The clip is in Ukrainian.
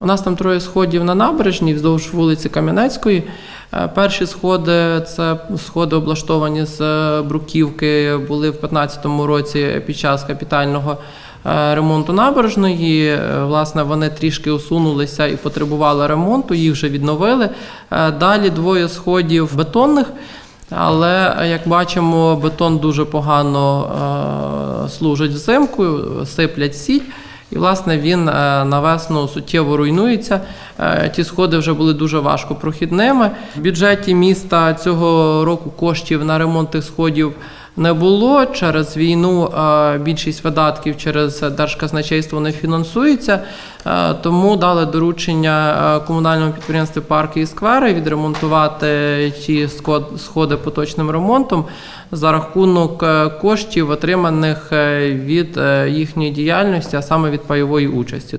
У нас там троє сходів на набережній вздовж вулиці Кам'янецької. Е, Перші сходи це сходи облаштовані з е, бруківки, були в 2015 році під час капітального е, ремонту набережної. Власне, вони трішки усунулися і потребували ремонту, їх вже відновили. Далі двоє сходів бетонних. Але як бачимо, бетон дуже погано служить взимку, сиплять сіль. І, власне, він е, на весну суттєво руйнується. Е, Ті сходи вже були дуже важко прохідними. В бюджеті міста цього року коштів на ремонт тих сходів не було. Через війну більшість видатків через держказначейство не фінансується. Е, Тому дали доручення е, комунальному підприємству парки і сквери відремонтувати ті сход- сходи поточним ремонтом за рахунок е, коштів, отриманих від їхньої діяльності, а саме від пайової участі.